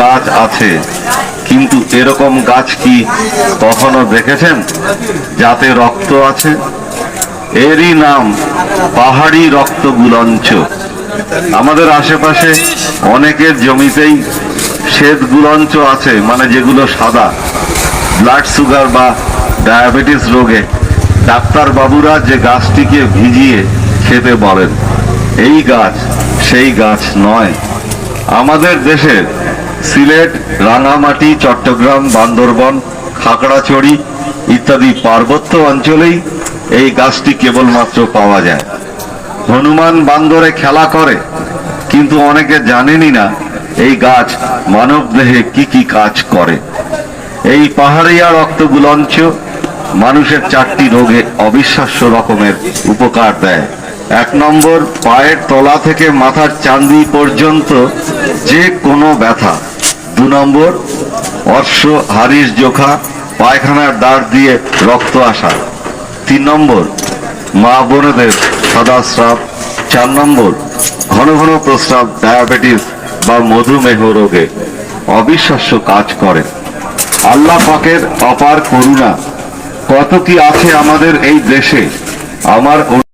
গাছ আছে। কিন্তু এরকম গাছ কি কখনো দেখেছেন? যাতে রক্ত আছে? এরই নাম পাহাড়ি রক্ত গুলঞ্চ। আমাদের আশেপাশে অনেকের জমিতেই শ্বেত গুলঞ্চ আছে মানে যেগুলো সাদা। ব্লাড সুগার বা ডায়াবেটিস রোগে। ডাক্তার বাবুরা যে গাছটিকে ভিজিয়ে খেতে বলেন, এই গাছ সেই গাছ নয়। আমাদের দেশের সিলেট, রাঙামাটি, চট্টগ্রাম, বান্দরবন, খাগড়াছড়ি ইত্যাদি পার্বত্য অঞ্চলেই এই গাছটি কেবলমাত্র পাওয়া যায়। হনুমান বান্দরে খেলা করে, কিন্তু অনেকে জানেনই না এই গাছ মানব দেহে কি কি কাজ করে। এই পাহাড়িয়া রক্ত গুলঞ্চ মানুষের চারটি রোগে অবিশ্বাস্য রকমের উপকার দেয়। এক নম্বর, পায়ের তলা থেকে মাথার চান্দি পর্যন্ত যে কোনো ব্যথা। দু নম্বর, অশ্ব হারিস জোখা, পায়খানার দাঁড় দিয়ে রক্ত আসা। তিন নম্বর, মা বোনেদের সাদা স্রাব চার নম্বর, ঘন ঘন প্রস্রাব, ডায়াবেটিস বা মধুমেহ রোগে অবিশ্বাস্য কাজ করে। আল্লাহ পাকের অপার করুণা, কত কি আছে আমাদের এই দেশে? আমার